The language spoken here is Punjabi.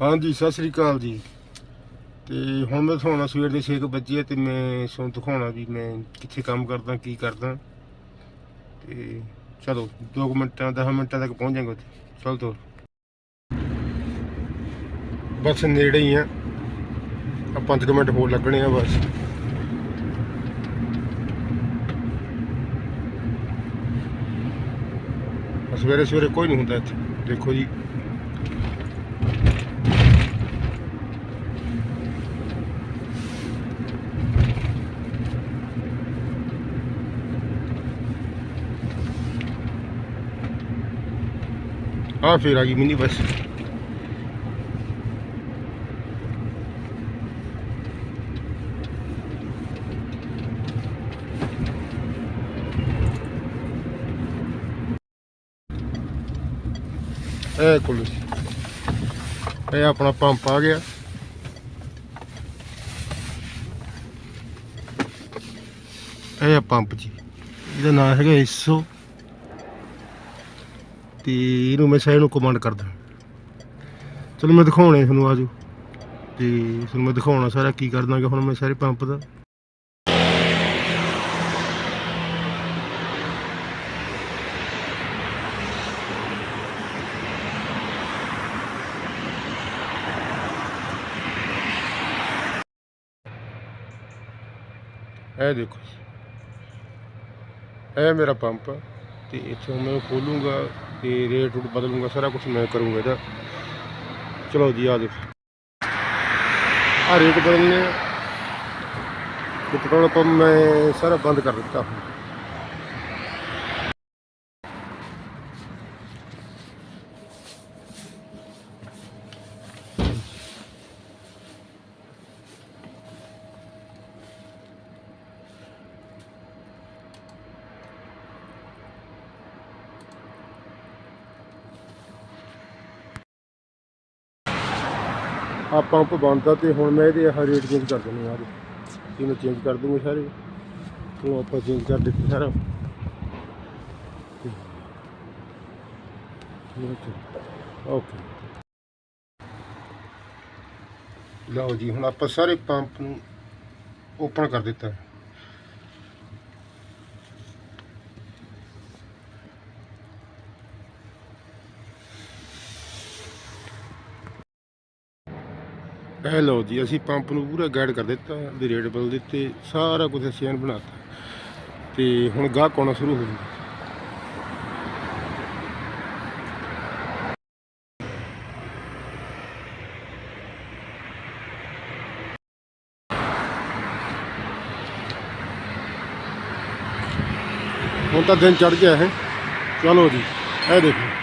ਹਾਂਜੀ, ਸਤਿ ਸ੍ਰੀ ਅਕਾਲ ਜੀ। ਤੇ ਹੁਣ ਮੈਂ ਦਿਖਾਉਣਾ ਸਵੇਰ ਦੇ 6 ਵਜੇ ਆ ਤੇ ਮੈਂ ਤੁਹਾਨੂੰ ਦਿਖਾਉਣਾ ਵੀ ਮੈਂ ਕਿੱਥੇ ਕੰਮ ਕਰਦਾ, ਕੀ ਕਰਦਾ। ਤੇ ਚਲੋ 2 ਮਿੰਟਾਂ 10 ਮਿੰਟਾਂ ਤੱਕ ਪਹੁੰਚ ਜਾਵਾਂਗੇ ਉੱਥੇ। ਚਲ ਤੋਰ। ਬਸ ਨੇੜੇ ਹੀ ਆ। ਆ 5 ਮਿੰਟ ਹੋਰ ਲੱਗਣੇ ਆ ਬਸ। ਸਵੇਰੇ ਸਵੇਰੇ ਕੋਈ ਨਹੀਂ ਹੁੰਦਾ ਇੱਥੇ। ਦੇਖੋ ਜੀ। ਆ ਫੇਰ ਆ ਗਈ ਮਿੰਨੀ ਬੱਸ। ਇਹ ਕੋਲ ਇਹ ਆਪਣਾ ਪੰਪ ਆ ਗਿਆ। ਇਹ ਪੰਪ ਜੀ। ਇਹਦਾ ਨਾਮ ਹੈਗਾ ਇਸੋ ਤੇ ਇਹਨੂੰ ਮੈਂ ਸ਼ਾਇਦ ਨੂੰ ਕਮਾਂਡ ਕਰਦਾ। ਚਲੋ ਮੈਂ ਦਿਖਾਉਣੇ ਤੁਹਾਨੂੰ ਆਜੋ। ਤੇ ਤੁਹਾਨੂੰ ਮੈਂ ਦਿਖਾਉਣਾ ਸਾਰਾ ਕੀ ਕਰਦਾਗਾ, ਹੁਣ ਮੈਂ ਸਾਰੇ ਪੰਪ ਦਾ। ਇਹ ਦੇਖੋ ਇਹ ਮੇਰਾ ਪੰਪ ਆ, ਤੇ ਇੱਥੋਂ ਮੈਂ ਖੋਲੂੰਗਾ। ਤੇ ਰੇਟ ਰੂਟ ਬਦਲੂੰਗਾ, ਸਾਰਾ ਕੁਝ ਮੈਂ ਕਰੂੰਗਾ ਇਹਦਾ। ਚਲੋ ਜੀ, ਆ ਦੇਖੋ ਆ ਰੇਟ ਬਦਲਨੇ ਆ। ਤੇ ਪੈਟਰੋਲ ਪੰਪ ਮੈਂ ਸਾਰਾ ਬੰਦ ਕਰ ਦਿੱਤਾ। ਹੁਣ ਆ ਪੰਪ ਬੰਦਾ ਤੇ ਹੁਣ ਮੈਂ ਇਹਦੇ ਆਹ ਰੇਟ ਚੇਂਜ ਕਰ ਦਿੰਦੇ ਆ ਇਹ ਮੈਂ ਚੇਂਜ ਕਰ ਦੂੰਗਾ ਸਾਰੇ। ਉਹ ਆਪਾਂ ਚੇਂਜ ਕਰ ਦਿੱਤੇ ਸਾਰਾ। ਓਕੇ ਲਓ ਜੀ, ਹੁਣ ਆਪਾਂ ਸਾਰੇ ਪੰਪ ਨੂੰ ਓਪਨ ਕਰ ਦਿੱਤਾ। ਇਹ ਲਓ ਜੀ, ਅਸੀਂ ਪੰਪ ਨੂੰ ਪੂਰਾ ਗਾਈਡ ਕਰ ਦਿੱਤਾ, ਦੇ ਰੇਟ ਬਦਲ ਦਿੱਤੇ, ਸਾਰਾ ਕੁਝ ਅਸੀਂ ਐਨ ਬਣਾਤਾ। ਤੇ ਹੁਣ ਗਾਹਕ ਆਉਣਾ ਸ਼ੁਰੂ ਹੋ ਗਿਆ ਹੁਣ ਤਾਂ ਦਿਨ ਚੜ ਗਿਆ ਹੈ। ਚਲੋ ਜੀ, ਇਹ ਦੇਖੋ।